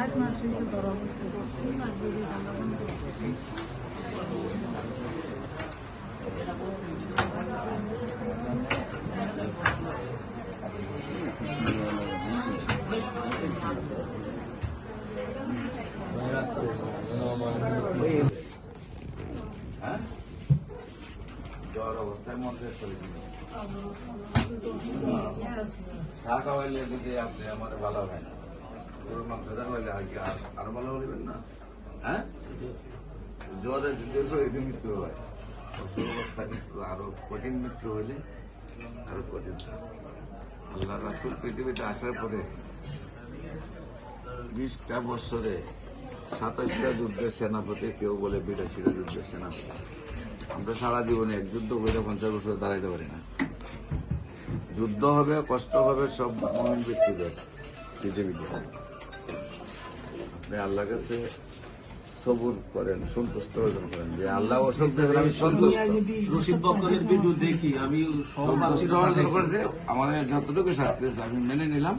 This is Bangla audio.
দুই মাস হ্যাঁ জ্বর অবস্থায় মন খারাপ করে দিল চা খাওয়াইলে যদি আপনি আমার ভালো হয় না। আর ভালো বলবেন না? হ্যাঁ? মৃত্যু অবস্থা মৃত্যু কঠিন মৃত্যু আরও কঠিন। আল্লাহ রাসুল পৃথিবীতে আসার পরে বিশটা বছরে সাতাশটা যুদ্ধের সেনাপতি, কেউ বলে বিরাশিটা যুদ্ধের সেনাপতি। আমরা সারা জীবনে এক যুদ্ধ করে পঞ্চাশ বছর দাঁড়াইতে পারি না। যুদ্ধ হবে, কষ্ট হবে, সব মহান ব্যক্তিদের পৃথিবীতে। আপনি আল্লাহ কাছে সবুর করেন সন্তুষ্ট অর্জন করেন। যে আল্লাহ অসুখ আমি সন্তুষ্ট। রশিদ বক্করের বিদ্যুৎ দেখি আমি সন্তুষ্ট অর্জন করেছে আমার যতটুকু শাস্তি আছে আমি মেনে নিলাম।